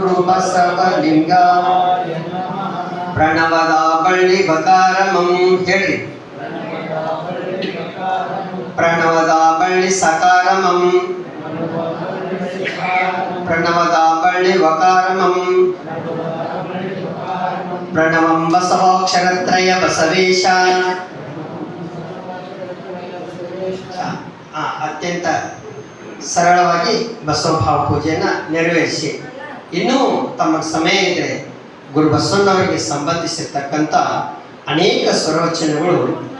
ಗುರು ಬಸವಲಿಂಗ ಪ್ರಣವದ ಬಳ್ಳಿ ಬಕಾರಮಂ ಹೇಳ್ರಿ ಪ್ರಣವದ ಬಳ್ಳಿ ಸಕಾರಮಂ ಪ್ರಣವದ ಬಳ್ಳಿ ವಕಾರಮಂ ಪ್ರಣವಂ ಬಸವಾಕ್ಷರತ್ರಯ ಬಸವೇಶ ಆ, ಅತ್ಯಂತ ಸರಳವಾಗಿ ಬಸವಭಾವ ಪೂಜೆಯನ್ನ ನೆರವೇರಿಸಿ ಇನ್ನೂ ತಮ್ಮ ಸಮಯ ಇದೆ ಗುರು ಬಸವಣ್ಣವರಿಗೆ ಸಂಬಂಧಿಸಿರ್ತಕ್ಕಂಥ ಅನೇಕ ಸ್ವರವಚನಗಳು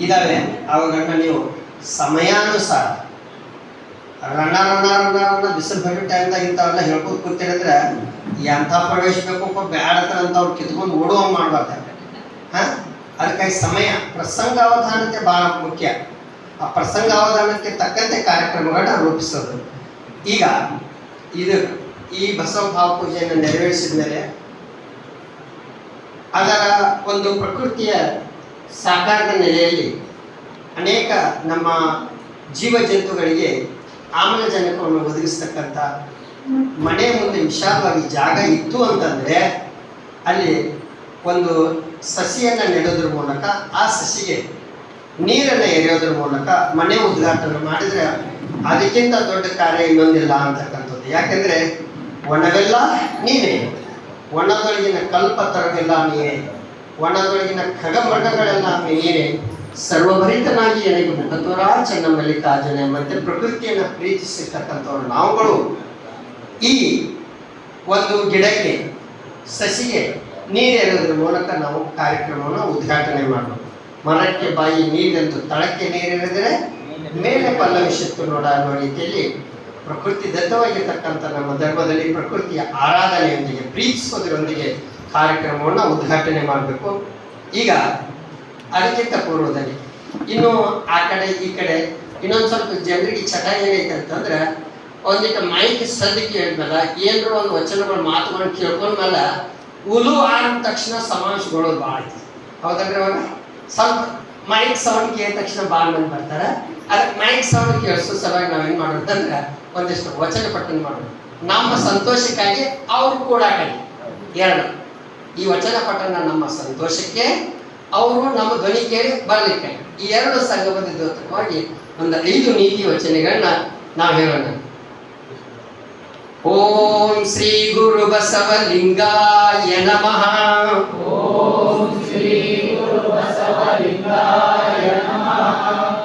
ಇದ್ದಾವೆ ಅವುಗಳನ್ನ ನೀವು ಸಮಯಾನುಸಾರ ರಣ ರಣ ರಣ ರಣ, ಬಿಸಿಲು ಬರೋ ಅಂತ ಇಂಥವೆಲ್ಲ ಹೇಳ್ಕೊತ ಕೂತಿರಂದ್ರೆ ಎಂಥ ಪ್ರವೇಶ ಬೇಕಪ್ಪ ಬ್ಯಾಡತ್ರ ಅಂತ ಅವ್ರು ಕಿತ್ಕೊಂಡು ಓಡುವ ಮಾಡ್ಬಾರ್ದು. ಹಾಂ? ಅದಕ್ಕಾಗಿ ಸಮಯ ಪ್ರಸಂಗ ಅವಧಾನತೆ ಬಹಳ ಮುಖ್ಯ. ಆ ಪ್ರಸಂಗ ಅವಧಾನಕ್ಕೆ ತಕ್ಕಂತೆ ಕಾರ್ಯಕ್ರಮಗಳನ್ನ ರೂಪಿಸೋದು. ಈಗ ಇದು ಈ ಬಸವ ಪೂಜೆಯನ್ನು ನೆರವೇರಿಸಿದ ಮೇಲೆ ಅದರ ಒಂದು ಪ್ರಕೃತಿಯ ಸಾಕಾರದ ನೆಲೆಯಲ್ಲಿ ಅನೇಕ ನಮ್ಮ ಜೀವ ಜಂತುಗಳಿಗೆ ಆಮ್ಲಜನಕವನ್ನು ಒದಗಿಸ್ತಕ್ಕಂಥ ಮನೆ ಮುಂದೆ ವಿಶಾಲವಾಗಿ ಜಾಗ ಇತ್ತು ಅಂತಂದರೆ ಅಲ್ಲಿ ಒಂದು ಸಸಿಯನ್ನು ನೆಡೋದ್ರ ಮೂಲಕ ಆ ಸಸಿಗೆ ನೀರನ್ನು ಎರೆಯೋದ್ರ ಮೂಲಕ ಮನೆ ಉದ್ಘಾಟನೆ ಮಾಡಿದರೆ ಅದಕ್ಕಿಂತ ದೊಡ್ಡ ಕಾರ್ಯ ಇನ್ನೊಂದಿಲ್ಲ ಅಂತಕ್ಕಂಥದ್ದು. ಯಾಕೆಂದರೆ ಒಣವೆಲ್ಲ ನೀನೇ ಒಣದೊಳಗಿನ ಕಲ್ಪ ತರವೆಲ್ಲ ನೀನೇ ಒಣದೊಳಗಿನ ಖಗಮೃಗಗಳೆಲ್ಲ ನೀನೇ ಸರ್ವಭರಿತನಾಗಿ ನನಗೆ ಮುಖತೋರ ಚೆನ್ನ ಮಲ್ಲಿಕಾರ್ಜುನ ಮತ್ತೆ ಪ್ರಕೃತಿಯನ್ನು ಪ್ರೀತಿಸಿರ್ತಕ್ಕಂಥವ್ರು ನಾವುಗಳು. ಈ ಒಂದು ಗಿಡಕ್ಕೆ ಸಸಿಗೆ ನೀರೆರೋದ್ರ ಮೂಲಕ ನಾವು ಕಾರ್ಯಕ್ರಮವನ್ನು ಉದ್ಘಾಟನೆ ಮಾಡಬೇಕು ಮರಕ್ಕೆ ಬಾಯಿ ನೀರೆಂದು ತಳಕ್ಕೆ ನೀರೆರೆದರೆ ಮೇಲೆ ಪಲ್ಲವಿಸುತ್ತು ನೋಡ ಅನ್ನೋ ರೀತಿಯಲ್ಲಿ ಪ್ರಕೃತಿ ದತ್ತವಾಗಿರ್ತಕ್ಕಂಥ ನಮ್ಮ ಧರ್ಮದಲ್ಲಿ ಪ್ರಕೃತಿಯ ಆರಾಧನೆಯೊಂದಿಗೆ ಪ್ರೀತಿಸೋದರೊಂದಿಗೆ ಕಾರ್ಯಕ್ರಮವನ್ನು ಉದ್ಘಾಟನೆ ಮಾಡಬೇಕು. ಈಗ ಅದಕ್ಕಿಂತ ಪೂರ್ವದಲ್ಲಿ, ಇನ್ನು ಆ ಕಡೆ ಈ ಕಡೆ ಇನ್ನೊಂದು ಸ್ವಲ್ಪ ಜನರಿಗೆ ಚಟ ಏನೈತೆ ಅಂತಂದ್ರೆ, ಒಂದಿಟ್ಟು ಮೈಕ್ ಸದ್ಯಕ್ಕೆ ಹೇಳಿದ್ಮೇಲೆ ಏನರ ಒಂದು ವಚನಗಳು ಮಾತುಗಳು ಕೇಳ್ಕೊಂಡ್ಮೇಲೆ, ಉಲು ಆದ ತಕ್ಷಣ ಸಮಾಜಗಳು ಭಾಳ ಐತಿ. ಹೌದಲ್ರಿ ಅವಾಗ ಸ್ವಲ್ಪ ಮೈಕ್ ಸೌಂಡ್ ಕೇಳಿದ ತಕ್ಷಣ ಭಾಳ ಮಂದಿ ಬರ್ತಾರೆ. ಅದಕ್ಕೆ ಮೈಕ್ ಸೌಂಡ್ ಕೇಳಿಸೋ ಸಲುವಾಗಿ ನಾವೇನು ಮಾಡೋದಂದ್ರೆ ಒಂದಿಷ್ಟು ವಚನ ಪಟ್ಟಣ ಮಾಡೋದು. ನಮ್ಮ ಸಂತೋಷಕ್ಕಾಗಿ ಅವರು ಕೂಡ ಎರಡು ಈ ವಚನ ಪಟ್ಟಣ ನಮ್ಮ ಸಂತೋಷಕ್ಕೆ, ಅವರು ನಮ್ಮ ಧ್ವನಿ ಕೇಳಿ ಬರಲಿಕ್ಕೆ. ಈ ಎರಡು ಸಂಗಮದ ಒಂದು ಐದು ನೀತಿ ವಚನೆಗಳನ್ನ ನಾವು ಹೇಳೋಣ. ಓಂ ಶ್ರೀ ಗುರು ಬಸವಲಿಂಗಾಯ ನಮಃ.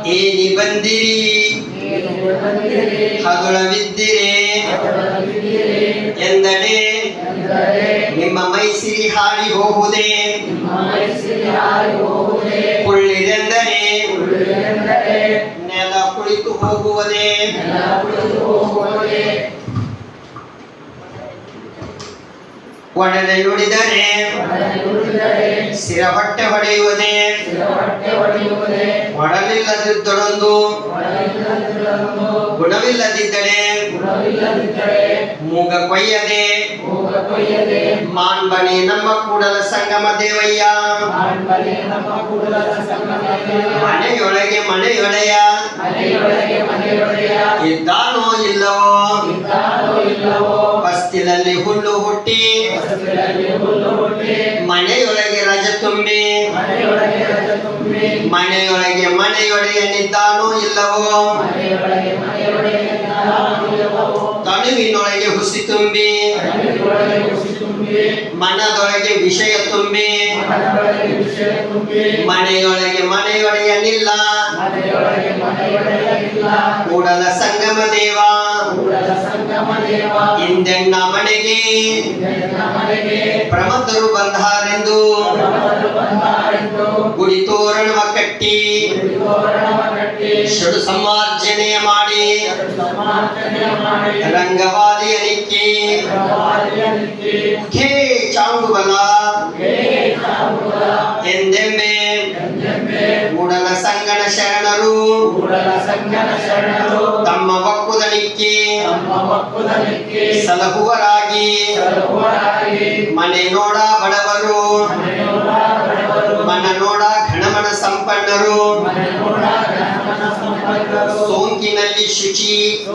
ಏನಿ ಬಂದಿರಿ? ಹಗುಳವಿದ್ದಿರೆ ಎಂದರೆ ನಿಮ್ಮ ಮೈಸಿರಿ ಹಾರಿ ಹೋಗುವುದೇ? ಕುಳ್ಳಿದೆಂದರೆ ನೆಲ ಕುಳಿತು ಹೋಗುವುದೇ? ಒಡನೆ ನುಡಿದರೆ ಸಿರ ಹೊಟ್ಟೆ ಹೊಡೆಯುವುದೇ ಒಡಲಿಲ್ಲದಿದ್ದರೊಂದು ಗುಣವಿಲ್ಲದಿದ್ದರೆ ಮೂಗ ಕೊಯ್ಯದೆ ಮಾನ್ಬಣಿ ನಮ್ಮ ಕೂಡಲ ಸಂಗಮ ದೇವಯ್ಯ ಮನೆಯೊಳಗೆ ಮನೆಯೊಡೆಯ ಇದ್ದಾನೋ ಮನೆಯೊಳಗೆ ಮನೆಯೊಡೆಯನಿದ್ದಾನೋ ಇಲ್ಲವೋ? ತನುವಿನೊಳಗೆ ಹುಸಿ ತುಂಬಿ. ಮನದೊಳಗೆ ವಿಷಯ ತುಂಬಿ. ಮನೆಯೊಳಗೆ ಮನೆಯೊಡೆಯನಿಲ್ಲ ಕೂಡಲ ಸಂಗಮ ದೇವ. ಇಂದೆಣ್ಣ ಮನೆಗೆ. ಪ್ರಮದರು ಬಂದಾರೆಂದು. ಗುಡಿ ತೋರಣವ ಕಟ್ಟಿ. ಷಡು ಸಮಾರ್ಜನೆಯ ಮಾಡಿ. ರಂಗವಾದಿಯನಿಕ್ಕೆ ಖೇ ಚಾಂಗುಬಲ ಎಂದೆಮ್ಮೆ. ಮೂಡಲ ಸಂಗಣ ಶರಣರು. ತಮ್ಮ ಒಕ್ಕುದನಿಕ್ಕೆ. ಸಲಹುವರಾಗಿ. ಮನೆ ನೋಡ ಬಡವರು ಮನ ನೋಡ ಘನಮನ ಸಂಪನ್ನರು ಸೋಂಕಿನಲ್ಲಿ ಶುಚಿ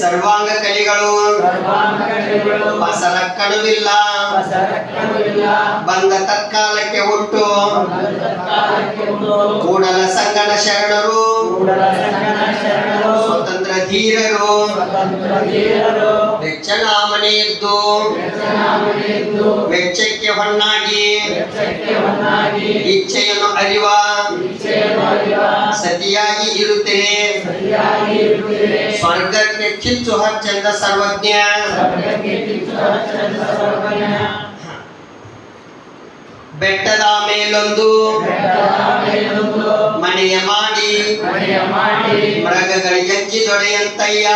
ಸರ್ವಾಂಗ ಕಲಿಗಳು. ಬಸರ ಕಡುವಿಲ್ಲ ಬಂದ ತತ್ಕಾಲಕ್ಕೆ ಉಂಟು. ಉಂಟು. ಕೂಡಲ ಸಂಗಣ ಶರಣರು. ಸ್ವತಂತ್ರ ಧೀರರು. ಸ್ವತಂತ್ರ ಧೀರರು ವೆಚ್ಚನಾಮನೆ ಎದ್ದು ವೆಚ್ಚನಾಮನೆಯದ್ದು ವೆಚ್ಚಕ್ಕೆ ಹೊನ್ನಾಗಿ ವೆಚ್ಚಕ್ಕೆ ಹೊನ್ನಾಗಿ ಇಚ್ಛೆಯನ್ನು ಅರಿವ ಇಚ್ಛೆಯನ್ನು ಅರಿವ ಸತಿಯಾಗಿ ಇರುತ್ತೇನೆ ಸರಿಯಾಗಿ ಇರುತ್ತಿದೆ ಸ್ವರ್ಗಕ್ಕೆ ಕಿಚ್ಚು ಹಚ್ಚಂದ ಸರ್ವಜ್ಞ ಬೆಟ್ಟದ ಮೇಲೊಂದು. ಮನೆಯ ಮಾಡಿ. ಮೃಗಗಳಿಗೆ ಎಜ್ಜಿ ದೊಡೆಯಂತಯ್ಯ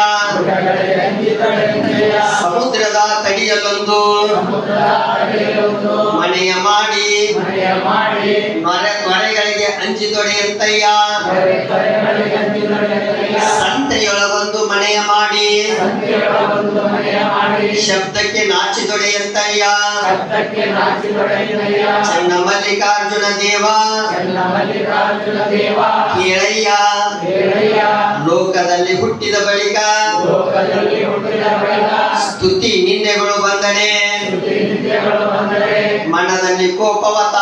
ಸಮುದ್ರದ ತಡಿಯಲೊಂದು. ಮನೆಯ ಮಾಡಿ. ಹಂಚಿ ನೊರೆಗಳಿಗೆ ಅಂಜಿ ದೊಡೆಯಂತಯ್ಯ ಮನೆಯ ಮಾಡಿ ಶಬ್ದಕ್ಕೆ ನಾಚಿ ದೊಡೆಯಂತಯ್ಯ ಶಬ್ದಕ್ಕೆ ನಾಚಿದೊಡೆಂತೆಯ ಚನ್ನ ಮಲ್ಲಿಕಾರ್ಜುನ ದೇವ. ಕೇಳಯ್ಯ. ಲೋಕದಲ್ಲಿ ಹುಟ್ಟಿದ ಬಳಿಕ. ಸ್ತುತಿ ನಿಂದೆಗಳು ಬಂದರೆ. ಮನದಲ್ಲಿ ಕೋಪವ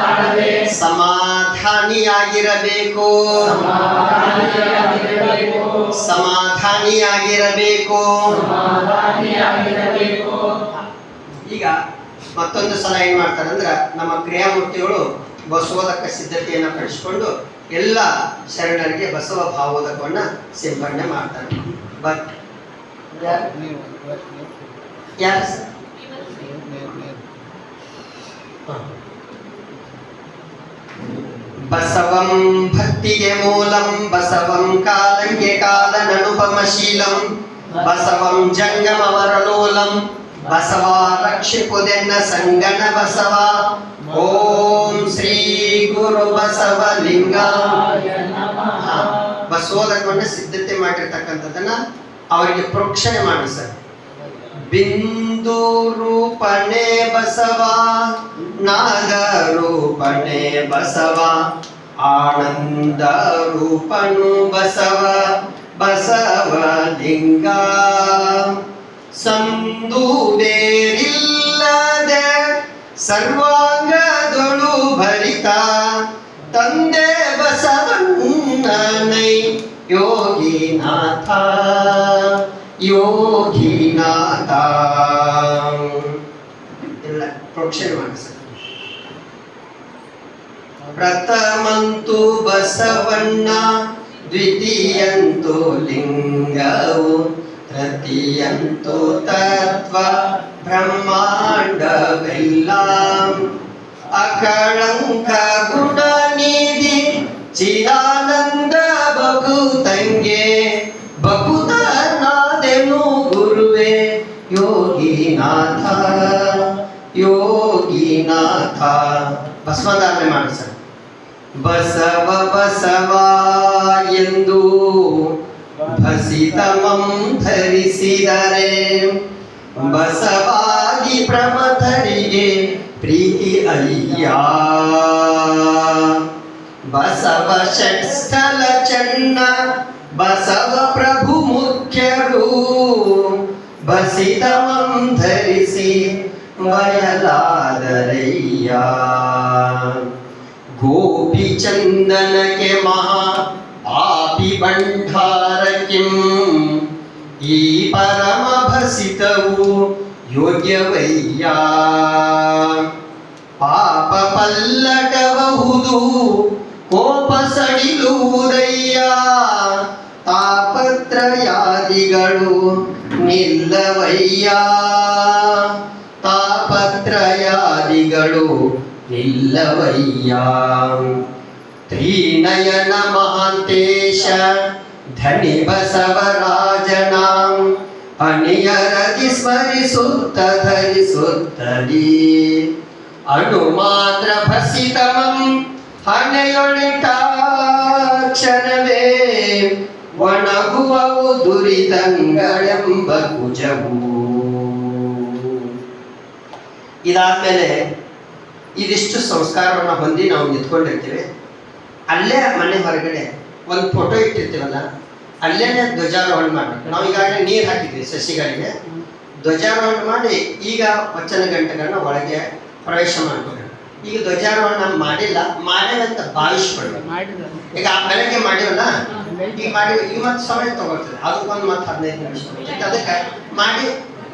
ತಾಳದೆ ಸಮಾಧಾನಿಯಾಗಿರಬೇಕು. ಸಮಾಧಾನಿಯಾಗಿರಬೇಕು. ಈಗ ಮತ್ತೊಂದು ಸಲ ಏನ್ ಮಾಡ್ತಾರೆ ಅಂದ್ರೆ ನಮ್ಮ ಕ್ರಿಯಾಮೂರ್ತಿಗಳು ಬಸವೋದಕ ಸಿದ್ಧತೆಯನ್ನು ಪಡಿಸಿಕೊಂಡು ಎಲ್ಲ ಶರಣರಿಗೆ ಬಸವ ಭಾವೋದಕವನ್ನ ಸಿಂಪಡಣೆ ಮಾಡ್ತಾರೆ. ಬಟ್ ಯಾರು? ಸರ್ ಬಸವಂ ಭಕ್ತಿಗೆ ಮೂಲಂ ಬಸವಂ ಕಾಲಂಗೆ ಕಾಲನನುಪಮಶೀಲಂ ಬಸವಂ ಜಂಗಮವರಲೋಲಂ ಬಸವ ರಕ್ಷಿಪುದೆನ್ನ ಸಂಗಣ ಬಸವ ಓಂ ಶ್ರೀ ಗುರು ಬಸವಲಿಂಗ ಹಾ, ಬಸವೋದಕವನ್ನ ಸಿದ್ಧತೆ ಮಾಡಿರ್ತಕ್ಕಂಥದ್ದನ್ನ ಅವರಿಗೆ ಪ್ರೋಕ್ಷಣೆ ಮಾಡಿ ಸರ್ ಬಿಂದು ರೂಪಣೆ ಬಸವ ನಾದ ರೂಪಣೆ ಬಸವ ಆನಂದ ರೂಪನು ಬಸವ ಬಸವ ಲಿಂಗ. ಬೇರಿಲ್ಲದೆ ಸರ್ವಾಂಗದೊಳು ಭರಿತ, ತಂದೆ ಬಸವಣ್ಣನೈ ಯೋಗಿನಾಥ. ಯೋಗಿನಾಥ. ಎಲ್ಲ ಪ್ರೊಕ್ಷನ್ ಮಾಡಿಸ ಪ್ರಥಮಂತು ಬಸವಣ್ಣ, ದ್ವಿತೀಯಂತು ಲಿಂಗವು, ತೃತೀಯಂತು ತತ್ವ ಬ್ರಹ್ಮಾಂಡವೆಲ್ಲ. ಅಕಳಂಕ ಗುಣ ನಿಧಿ ಚಿದಾನಂದ ಬಗುತಂಗೆ ಬಗುತನಾದೆನು ಯೋಗಿನಾಥ ಯೋಗಿನಾಥ ಭಸ್ಮಧಾರಣೆ ಮಾಡಿ ಸರ್ ಬಸವ ಬಸವ ಎಂದು ಭಸಿತಮಂ ಧರಿಸಿದರೆ ಬಸವಾದಿ ಪ್ರಮಥರಿಗೆ ಪ್ರೀತಿ ಅಯ್ಯ ಬಸವ ಷಟ್ಸ್ಥಲ ಚನ್ನ ಬಸವ ಪ್ರಭು ಮುಖ್ಯರು ಬಸಿತಮಂ ಧರಿಸಿ ಬಯಲಾದರಯ್ಯ ಗೋಪಿ ಚಂದನಕ್ಕೆ ಮಹಾ ಪಾಪಿ ಬಂಡಾರ ಕಿಂ. ಈ ಪರಮ ಭಸಿತವು ಯೋಗ್ಯವಯ್ಯ. ಪಾಪ ಪಲ್ಲಟಬಹುದು ಕೋಪ ಸಡಿಲುವುದಯ್ಯ. ತಾಪತ್ರಯಾದಿಗಳು ನಿಲ್ಲವಯ್ಯ. ತಾಪತ್ರಯಾದಿಗಳು ನಿಲ್ಲವಯ್ಯ. ತ್ರಿನಯನ ಮಹಾಂತೇಶ ಧನಿ ಬಸವರಾಜನಾಂ ಅಣಿಯರದಿ ಸ್ಮರಿಸುತ್ತ ಧರಿಸುತ್ತಲಿ. ಅಣುಮಾತ್ರ ಭಸಿತಮಂ ಭಸಿತಮಂ ಹಣೆಯೊಳಿಟಾಕ್ಷರವೇ ಒಣಗುವವು ದುರಿತಂಗಳೆಂಬ ಕುಜವು ಇದಾದ್ಮೇಲೆ ಇದಿಷ್ಟು ಸಂಸ್ಕಾರವನ್ನು ಹೊಂದಿ ನಾವು ನಿಂತ್ಕೊಂಡಿರ್ತೀವಿ ಅಲ್ಲೇ ಮನೆ ಹೊರಗಡೆ ಒಂದು ಫೋಟೋ ಇಟ್ಟಿರ್ತೀವಲ್ಲ ಅಲ್ಲೇನೆ ಧ್ವಜಾರೋಹಣ ಮಾಡಬೇಕು. ನಾವು ಈಗಾಗಲೇ ನೀರು ಹಾಕಿದ್ವಿ ಸಸಿಗಳಿಗೆ. ಧ್ವಜಾರೋಹಣ ಮಾಡಿ ಈಗ ವಚನ ಗಂಟೆಗಳನ್ನ ಒಳಗೆ ಪ್ರವೇಶ ಮಾಡ್ಕೋಬೇಕು ಈಗ ಧ್ವಜಾರೋಹಣ ಮಾಡಿಲ್ಲ ಮಾಡಿದಂತ ಭಾವಿಸ್ಕೊಳ್ಬೇಕು ಈಗ ಆ ಬೆಳಗ್ಗೆ ಮಾಡಿವಲ್ಲ ಈಗ ಮಾಡಿ ಇವತ್ತು ಸಮಯ ತಗೊಳ್ತದೆ ಅದಕ್ಕೊಂದು ಮತ್ತೆ ಹದಿನೈದು ನಿಮಿಷ. ಅದಕ್ಕೆ ಮಾಡಿ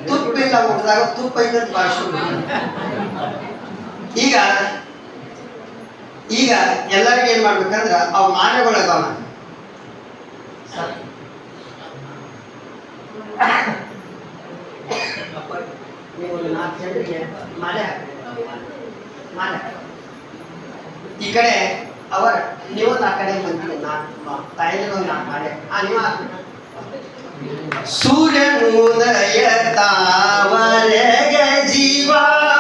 ತುಪ್ಪ ಇಲ್ಲ ಊಟದಾಗ ತುಪ್ಪ ಇಲ್ಲ ಭಾಷೆ ಈಗ ಈಗ ಎಲ್ಲರಿಗೂ ಏನ್ ಮಾಡ್ಬೇಕಂದ್ರ ಅವ್ ನೀವು ಒಂದು ನಾಲ್ಕು ಜನರಿಗೆ ಮಾಲೆ ಹಾಕ್ರಿ. ಮಾಲೆ ಹಾಕ್ರಿ. ಈ ಕಡೆ ಅವರ ನೀವು ಆ ಕಡೆ ಬಂದ್ರೆ ನಾಲ್ಕು ತಾಯಿಗೆ ಒಂದು ನಾಲ್ಕು ಮಾಲೆ ಆ ನೀವು ಹಾಕ್ರಿ. ಸೂರ್ಯನೋದಯ ತಾವರೆಗೆ ಜೀವಾಳ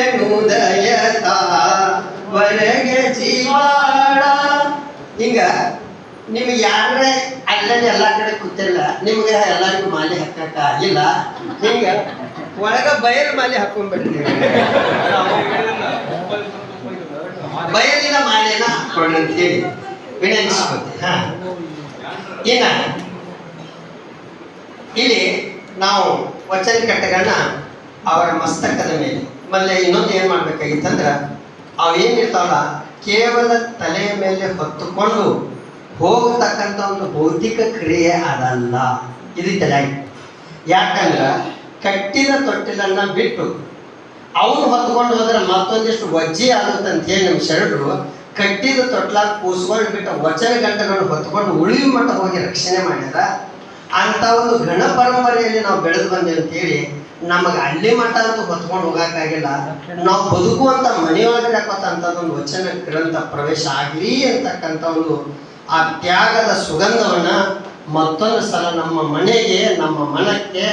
ಸೂರ್ಯನುದಯ ವರೆಗೆ ಹಿಂಗ, ನಿಮ್ಗೆ ಯಾರೇ ಅಲ್ಲೇ ಎಲ್ಲ ಕಡೆ ಕೂತಿಲ್ಲ ನಿಮ್ಗೆ ಎಲ್ಲರಿಗೂ ಮಾಲೆ ಹಾಕಕ್ಕ ಆಗಿಲ್ಲ ಹಿಂಗ, ಒಳಗ ಬಯಲು ಮಾಲೆ ಹಾಕೊಂಡ್ಬಿಡ್ತೀವಿ. ಬಯಲಿನ ಮಾಲೆನ ಹಾಕೊಳ್ಳಿ ವಿನಂತಿಸ್ಕೊತೆ ಹಾ. ಇಲ್ಲಿ ನಾವು ವಚನ ಕಟ್ಟಗಳನ್ನ ಅವರ ಮಸ್ತಕದ ಮೇಲೆ ಆಮೇಲೆ ಇನ್ನೊಂದು ಏನ್ ಮಾಡ್ಬೇಕಾಗಿತ್ತಂದ್ರ ಅವೇನಿರ್ತಾವಲ್ಲ ಕೇವಲ ತಲೆಯ ಮೇಲೆ ಹೊತ್ತುಕೊಂಡು ಹೋಗತಕ್ಕಂಥ ಒಂದು ಭೌತಿಕ ಕ್ರಿಯೆ ಅದಲ್ಲ. ಇದು ತಲೆಯಾಗಿ ಯಾಕಂದ್ರೆ, ಕಟ್ಟಿದ ತೊಟ್ಟಿಲನ್ನು ಬಿಟ್ಟು ಅವನು ಹೊತ್ಕೊಂಡು ಹೋದ್ರೆ ಮತ್ತೊಂದಿಷ್ಟು ವಜ್ಜಿ ಆಗುತ್ತಂತ ಹೇಳಿ ನಮ್ಮ ಶರಣರು, ಕಟ್ಟಿದ ತೊಟ್ಲಾಗ ಕೂಸ್ಕೊಂಡು ಬಿಟ್ಟ ವಚನ ಗಂಟೆಗಳನ್ನು ಹೊತ್ಕೊಂಡು ಉಳಿವು ಮಟ್ಟ ಹೋಗಿ ರಕ್ಷಣೆ ಮಾಡ್ಯಾರ ಅಂತ ಒಂದು ಗಣ ಪರಂಪರೆಯಲ್ಲಿ ನಾವು ಬೆಳೆದು ಬಂದೆ ಅಂತೇಳಿ ನಮಗೆ ಅಲ್ಲಿ ಮಟ್ಟ ಅಂತೂ ಹೊತ್ಕೊಂಡು ಹೋಗಕ್ಕಾಗಿಲ್ಲ ನಾವು ಬದುಕುವಂತ ಅಂತ ಒಂದು ವಚನ ಗ್ರಂಥ ಪ್ರವೇಶ ಆಗಲಿ ಅಂತಕ್ಕಂಥ ಒಂದು ಆ ತ್ಯಾಗದ ಸುಗಂಧವನ್ನ ಮತ್ತೊಂದು ಸಲ ನಮ್ಮ ಮನೆಗೆ, ನಮ್ಮ ಮನಕ್ಕೆ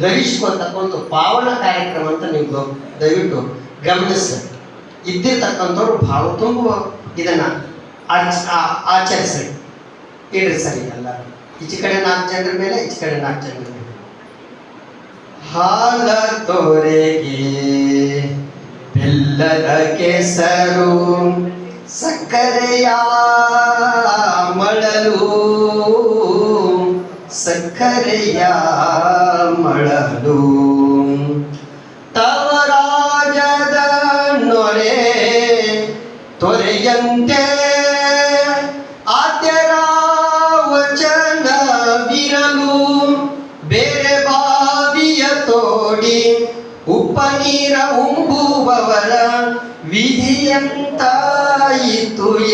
ಧರಿಸುವಂತಕ್ಕ ಒಂದು ಪಾವನ ಕಾರ್ಯಕ್ರಮ ಅಂತ ನೀವು ದಯವಿಟ್ಟು ಗಮನಿಸಿ. ಇದ್ದಿರ್ತಕ್ಕಂಥವ್ರು ಭಾವ ತುಂಬುವ ಇದನ್ನ ಆಚರಿಸಿ ಇಡ್ರಿ ಸರಿ ಎಲ್ಲ ಈಚೆ ಕಡೆ ನಾಲ್ಕು ಜನರ ಮೇಲೆ, ಈಚೆ ಕಡೆ ನಾಲ್ಕು ಜನರ ಮೇಲೆ. ಹಾಲ ತೋರೆಗೆ ಬೆಲ್ಲದ ಕೆಸರು ಸಕ್ಕರೆಯ ಮಳಲು ಸಕ್ಕರೆಯ ಮಳಲು. ತವರಾಜದ ನೊರೆ ತೊರೆಯಂತೆ ಉಪ್ಪ ನೀರ ಉಂಬುವವರ ವಿಧಿಯಂತಾಯಿತು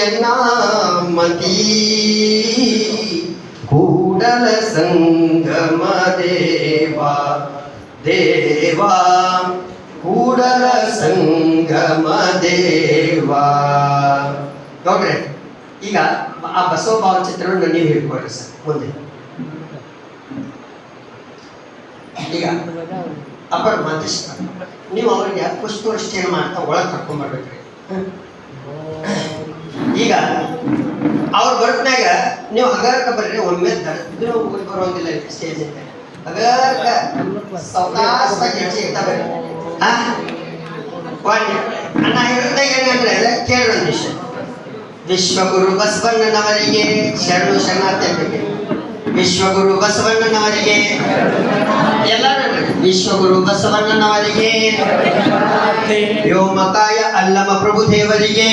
ಎನ್ನ ಮತಿ? ಕೂಡಲ ಸಂಗಮ ದೇವಾ ದೇವಾ, ಕೂಡಲ ಸಂಗಮ ದೇವಾ. ನೋಡ್ರಿ ಈಗ ಆ ಬಸವ ಭಾವಚಿತ್ರವನ್ನು ನೀವು ಹಿಡ್ಕೊಳ್ರಿ ಸರ್, ಮುಂದೆ. ಈಗ ಅಪ್ಪರ ಮಾತಿಷ್ಟ ನೀವು ಅವರಿಗೆ ಪುಷ್ಪವೃಷ್ಟಿಯನ್ನು ಮಾಡ್ತಾ ಒಳಗೆ ಕರ್ಕೊಂಡ್ಬರ್ಬೇಕ್ರಿ ಈಗ ಅವ್ರ ಬರ್ತನಾಗ ನೀವು ಹಗರಕ ಬರ್ರಿ, ಒಮ್ಮೆ ದಡ್ದು ಹೋಗಿ ಬರೋಂಗಿಲ್ಲ ಸ್ಟೇಜ್ ಅಂತ ಹಗರಕ ಸೌಕಾಸಾಗಿ ಹೆಚ್ಚು ಅಣ್ಣ ಹೇಳಿದಾಗ ಏನಂದ್ರೆ ಕೇಳೋಣ ವಿಷಯ ವಿಶ್ವಗುರು ಬಸವಣ್ಣನವರಿಗೆ ಶರಣು ಶರಣಾರ್ಥಿ ವಿಶ್ವಗುರು ಬಸವಣ್ಣನವರಿಗೆ ಎಲ್ಲರೂ ವಿಶ್ವಗುರು ಬಸವಣ್ಣನವರಿಗೆ ವ್ಯೋಮಕಾಯ ಅಲ್ಲಮ ಪ್ರಭುದೇವರಿಗೆ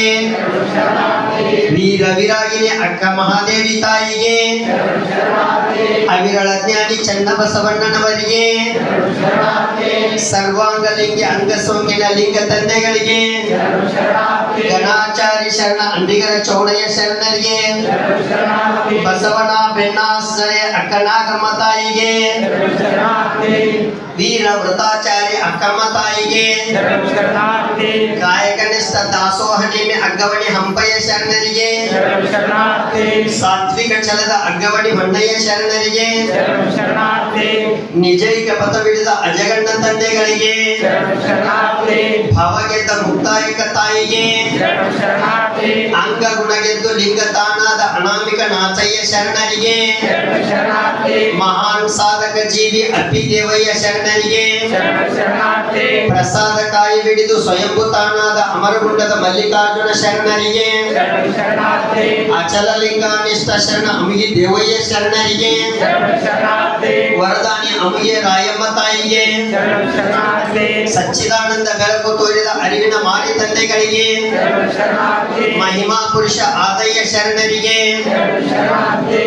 ವೀರ ವಿರಾಗಿನಿ ಅಕ್ಕ ಮಹಾದೇವಿ ತಾಯಿಗೆ ಅವಿರಳ ಜ್ಞಾನಿ ಚನ್ನ ಬಸವಣ್ಣನವರಿಗೆ ಸರ್ವಾಂಗಲಿಂಗಿ ಅಂಗಸೋಂಗಿನ ಲಿಂಗ ತಂದೆಗಳಿಗೆ ಗಣಾಚಾರಿ ಶರಣ ಅಂಬಿಗರ ಚೌಡಯ್ಯ ಶರಣರಿಗೆ ಬಸವನ ಬೆಣ್ಣಾಸರೆ ಅಕ್ಕನಾಗಮ್ಮ ತಾಯಿಗೆ ವೀರ ವೃತಾಚಾರಿ ಅಕ್ಕಮ್ಮ ತಾಯಿಗೆ ಶರಣು ಶರಣಾರ್ಥಿ ಕಾಯಕನಿಷ್ಠ ದಾಸೋಹ ನೇಮಿ ಅಗ್ಗವಣಿ ಹಂಪಯ್ಯ ಶರಣರಿಗೆ. ಶರಣು ಶರಣಾರ್ಥಿ. ಸಾತ್ವಿಕ ಛಲದ ಅಗ್ಗವಣಿ ಹೊನ್ನಯ್ಯ ಶರಣರಿಗೆ. ಶರಣು ಶರಣಾರ್ಥಿ. ನಿಜೈಕ ಪಥವಿಡಿದ ಅಜಗಣ್ಣ ತಂದೆಗಳಿಗೆ. ಭಾವಗೆದ್ದ ಮುಕ್ತಾಯಿಕ ತಾಯಿಗೆ. ಅಂಗ ಗುಣಗೆದ್ದು ಲಿಂಗ ತಾಣಾದ ಅನಾಮಿಕ ನಾಚಯ್ಯ ಶರಣರಿಗೆ ಮಹಾನ್ ಸಾಧಕ ಜೀವಿ ಅಪ್ಪಿದೇವಯ್ಯ ಶರಣರಿಗೆ ಶರಣು ಶರಣಾರ್ಥಿ ಪ್ರಸಾದ ಕಾಯಿ ಬಿಡಿದು ಸ್ವಯಂಭೂ ತಾಣಾದ ಅಮರಗುಂಡದ ಮಲ್ಲಿಕಾರ್ಜುನ ಶರಣರಿಗೆ ಅಚಲಲಿಂಗಾನಿಷ್ಠ ಶರಣ ಅಮಿಗಿ ದೇವಯ್ಯ ಶರಣರಿಗೆ ವರದಾನಿ ಅಮಿಗೆ ರಾಯಮ್ಮ ತಾಯಿಗೆ ಶರಣು ಶರಣಾರ್ಥಿ ಸಚ್ಚಿದಾನಂದ ಬೆಳಕು ತೋರಿದ ಅರಿವಿನ ಮಾರಿ ತಂದೆಗಳಿಗೆ ಮಹಿಮಾ ಪುರುಷ ಆದಯ್ಯ ಶರಣರಿಗೆ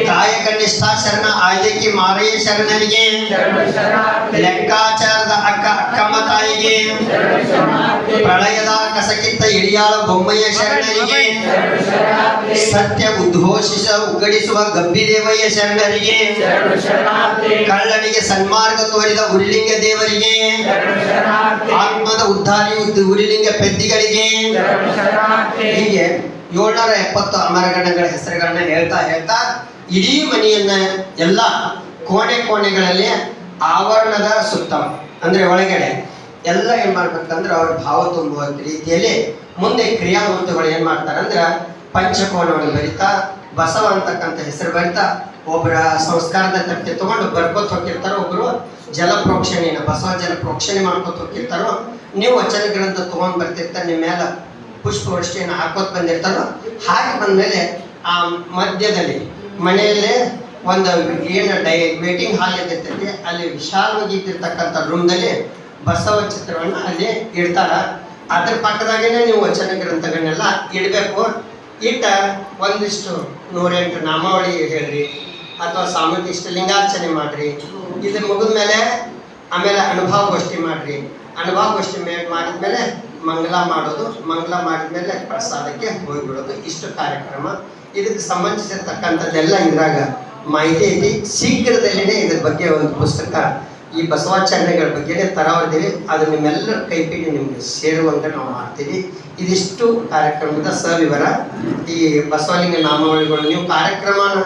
ಕಾಯಕ ನಿಷ್ಠಾ ಶರಣ ಆಯ್ದಕ್ಕೆ ಮಾರಯ್ಯ ಶರಣರಿಗೆ, ಲೆಕ್ಕಾಚಾರದ ಅಕ್ಕ ಅಕ್ಕಮ್ಮ ತಾಯಿಗೆ, ಪ್ರಳಯದ ಕಸಕಿತ್ತ ಇಳಿಯಾಳ ಬೊಮ್ಮಯ್ಯ ಶರಣರಿಗೆ, ಸತ್ಯ ಉದ್ಘೋಷಿಸ ಉಗ್ಗಡಿಸುವ ಗಬ್ಬಿದೇವಯ್ಯ ಶರಣರಿಗೆ, ಕಳ್ಳನಿಗೆ ಸನ್ಮಾರ್ಗ ತೋರಿದ ಉರಿಲಿಂಗ ದೇವರಿಗೆ, ಆತ್ಮದ ಉದ್ಧಾರಿ ಉದ್- ಉರಿಲಿಂಗ ಪೆದ್ದಿಗಳಿಗೆ ಹೀಗೆ ಏಳ್ನೂರ ಎಪ್ಪತ್ತು ಅಮರಗಣಗಳ ಹೆಸರುಗಳನ್ನ ಹೇಳ್ತಾ ಹೇಳ್ತಾ ಇಡೀ ಮನೆಯನ್ನ ಎಲ್ಲ ಕೋಣೆ ಕೋಣೆಗಳಲ್ಲಿ ಆವರಣದ ಸುತ್ತ ಅಂದ್ರೆ ಒಳಗಡೆ ಎಲ್ಲ ಏನ್ ಮಾಡ್ಬೇಕಂದ್ರೆ ಅವ್ರ ಭಾವ ತುಂಬುವ ರೀತಿಯಲ್ಲಿ ಮುಂದೆ ಕ್ರಿಯಾವಂತುಗಳು ಏನ್ ಮಾಡ್ತಾರೆ ಅಂದ್ರೆ ಪಂಚಕೋಣವನ್ನು ಬರಿತಾ ಬಸವ ಅಂತಕ್ಕಂಥ ಹೆಸರು ಬರಿತಾ ಒಬ್ಬರ ಸಂಸ್ಕಾರದ ತಪ್ಪಿ ತಗೊಂಡು ಬರ್ಕೋತ ಹೋಗಿರ್ತಾರೋ ಒಬ್ರು ಜಲ ಪ್ರೋಕ್ಷಣೆಯನ್ನು ಬಸವ ಜಲ ಪ್ರೋಕ್ಷಣೆ ಮಾಡ್ಕೋತ ಹೋಗಿರ್ತಾರೋ ನೀವು ವಚನ ಗ್ರಂಥ ತಗೊಂಡ್ ಬರ್ತಿರ್ತಾರೆ ನಿಮ್ಮ ಮೇಲೆ ಪುಷ್ಪ ವೃಷ್ಟಿಯನ್ನು ಹಾಕೋತ್ ಬಂದಿರ್ತಾರೋ ಹಾಕಿ ಬಂದ್ಮೇಲೆ ಆ ಮಧ್ಯದಲ್ಲಿ ಮನೆಯಲ್ಲೇ ಒಂದು ಏನು ಡೈ ವೇಟಿಂಗ್ ಹಾಲ್ ಇದ್ದಿರ್ತೈತಿ ಅಲ್ಲಿ ವಿಶಾಲವಾಗಿ ಇದ್ದಿರ್ತಕ್ಕಂಥ ರೂಮ್ದಲ್ಲಿ ಬಸವ ಚಿತ್ರವನ್ನು ಅಲ್ಲಿ ಇಡ್ತಾರ. ಅದ್ರ ಪಕ್ಕದಾಗೇನೆ ನೀವು ವಚನ ಗ್ರಂಥಗಳನ್ನೆಲ್ಲ ಇಡಬೇಕು. ಇಟ್ಟ ಒಂದಿಷ್ಟು ನೂರೆಂಟು ನಾಮಾವಳಿ ಹೇಳ್ರಿ, ಅಥವಾ ಸಾಮೂಹಿಕ ಇಷ್ಟ ಲಿಂಗಾರ್ಚನೆ ಮಾಡ್ರಿ. ಇದು ಮುಗಿದ ಮೇಲೆ ಆಮೇಲೆ ಅನುಭವ ಗೋಷ್ಠಿ ಮಾಡ್ರಿ. ಅನುಭವ ಗೋಷ್ಠಿ ಮೇ- ಮಾಡಿದ್ಮೇಲೆ ಮಂಗಲ ಮಾಡೋದು, ಮಂಗಲ ಮಾಡಿದ್ಮೇಲೆ ಪ್ರಸಾದಕ್ಕೆ ಹೋಗಿಬಿಡೋದು. ಇಷ್ಟು ಕಾರ್ಯಕ್ರಮ. ಇದಕ್ಕೆ ಸಂಬಂಧಿಸಿರ್ತಕ್ಕಂಥದ್ದೆಲ್ಲ ಇದ್ರಾಗ ಮಾಹಿತಿ ಐತಿ. ಶೀಘ್ರದಲ್ಲಿನೇ ಇದ್ರ ಬಗ್ಗೆ ಒಂದು ಪುಸ್ತಕ, ಈ ಬಸವಾಚರಣೆಗಳ ಬಗ್ಗೆನೇ ತರಾವರ್ತೀವಿ ಅದು ನಿಮ್ಮೆಲ್ಲರ ಕೈಪಿಡಿ ನಿಮ್ಗೆ ಸೇರುವಂತೆ ನಾವು ಮಾಡ್ತೀವಿ. ಇದಿಷ್ಟು ಕಾರ್ಯಕ್ರಮದ ಸವಿವರ. ಈ ಬಸವಲಿಂಗ ನಾಮಾವಳಿಗಳು, ನೀವು ಕಾರ್ಯಕ್ರಮನ,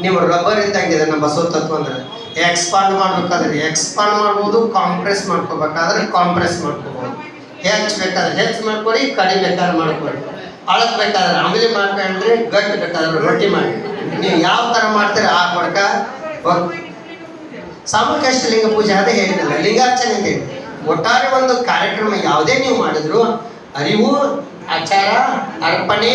ನೀವು ರಬ್ಬರ್ ಇದ್ದಂಗೆ ನಮ್ಮ ಬಸವ ತತ್ವ ಅಂದ್ರೆ ಎಕ್ಸ್ಪಾಂಡ್ ಮಾಡ್ಬೇಕಾದ್ರೆ ಎಕ್ಸ್ಪಾಂಡ್ ಮಾಡ್ಬೋದು ಕಾಂಪ್ರೆಸ್ ಮಾಡ್ಕೋಬೇಕಾದ್ರೆ ಕಾಂಪ್ರೆಸ್ ಮಾಡ್ಕೋಬೋದು. ಹೆಚ್ಚ ಬೇಕಾದ್ರೆ ಹೆಚ್ಚು ಮಾಡ್ಕೊಳ್ಳಿ ಕಡಿಮೆ ಬೇಕಾದ್ರೆ ಮಾಡ್ಕೊಳ್ಳಿ. ಅಳಕ್ ಬೇಕಾದ್ರೆ ಆಮೇಲೆ ಮಾಡ್ಕೊಂಡ್ರೆ ಗಟ್ಟಿ ಬೇಕಾದ್ರೆ ರೊಟ್ಟಿ ಮಾಡಿ. ನೀವು ಯಾವ ಥರ ಮಾಡ್ತೀರ ಆ ಕೊಡ್ಕ ಸಾಮೂಹಿಕ ಲಿಂಗ ಪೂಜೆ ಅದೇ ಹೇಳಿದಲ್ಲ ಲಿಂಗಾರ್ಚನೆ ಹೇಳಿ ಒಟ್ಟಾರೆ ಒಂದು ಕಾರ್ಯಕ್ರಮ ಯಾವುದೇ ನೀವು ಮಾಡಿದ್ರು, ಅರಿವು, ಆಚಾರ, ಅರ್ಪಣೆ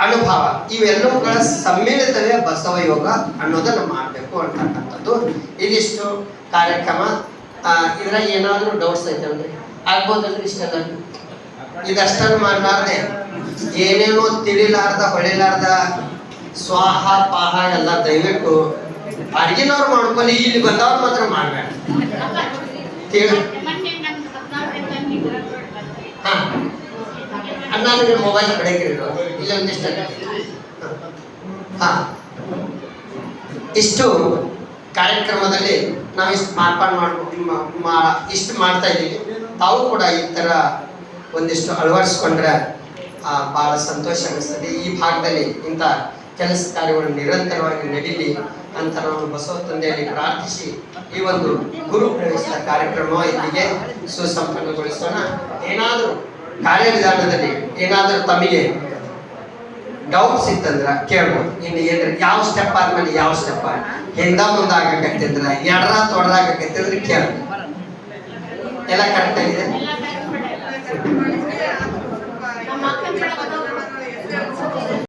ಅನುಭವ. ಇವೆಲ್ಲವುಗಳ ಸಮ್ಮಿಳಿತವೇ ಬಸವ ಯೋಗ ಅನ್ನೋದನ್ನು ಮಾಡಬೇಕು ಅಂತಕ್ಕಂಥದ್ದು. ಇದಿಷ್ಟು ಕಾರ್ಯಕ್ರಮ. ಇದ್ರಾಗ ಏನಾದರೂ ಡೌಟ್ಸ್ ಐತಲ್ರಿ ಆಗ್ಬೋದಲ್ರಿ ಇಷ್ಟೆಲ್ಲ? ಇದಷ್ಟನ್ನು ಮಾಡಲಾರ್ದೆ ಏನೇನೋ ತಿಳಿಲಾರ್ದ ಹೊಳಿಲಾರ್ದ ಸ್ವಾಹ ಪಾಹ ಎಲ್ಲ ದಯವಿಟ್ಟು ಅಡಿಗೆನವ್ರು ಮಾಡ್ಕೊಳ್ಳಿ. ಇಲ್ಲಿ ಬಂದವ್ರು ಮಾತ್ರ ಮಾಡ್ಬೇಡ. ತಿಳಿ ಹಾ. ಅಣ್ಣನಿಗೆ ಮೊಬೈಲ್ ಕಡೆಗೆ ಇಡು. ಇಲ್ಲ ಇಷ್ಟು ಕಾರ್ಯಕ್ರಮದಲ್ಲಿ ನಾವು ಇಷ್ಟು ಮಾರ್ಪಾಡು ಮಾಡಿ ಇಷ್ಟು ಮಾಡ್ತಾ ಇದ್ದೀವಿ. ತಾವು ಕೂಡ ಈ ಥರ ಒಂದಿಷ್ಟು ಅಳವಡಿಸ್ಕೊಂಡ್ರೆ ಬಹಳ ಸಂತೋಷ ಅನಿಸ್ತದೆ. ಈ ಭಾಗದಲ್ಲಿ ಇಂಥ ಕೆಲಸ ಕಾರ್ಯಗಳು ನಿರಂತರವಾಗಿ ನಡೀಲಿ ಅಂತ ನಾವು ಬಸವ ತಂದೆಯಲ್ಲಿ ಪ್ರಾರ್ಥಿಸಿ ಈ ಒಂದು ಗುರು ಪ್ರವೇಶದ ಕಾರ್ಯಕ್ರಮ ಇಲ್ಲಿಗೆ ಸುಸಂಪನ್ನಗೊಳಿಸೋಣ. ಏನಾದರೂ ಕಾರ್ಯವಿಧಾನದಲ್ಲಿ ಏನಾದರೂ ತಮಗೆ ಡೌಟ್ಸ್ ಇತ್ತಂದ್ರೆ ಕೇಳ್ಬೋದು. ಇನ್ನು ಏನ್ರಿ, ಯಾವ ಸ್ಟೆಪ್ ಆದ್ಮೇಲೆ ಯಾವ ಸ್ಟೆಪ್ ಹಿಂದ ಮುಂದ ಆಗಕತ್ತಿದ್ರ ಎಡರ ತೊಡರಾಗಕತ್ತಿದ್ರೆ ಕೇಳ್ಬೋದು. ಎಲ್ಲ ಕರೆಕ್ಟ್ ಆಗಿದೆ?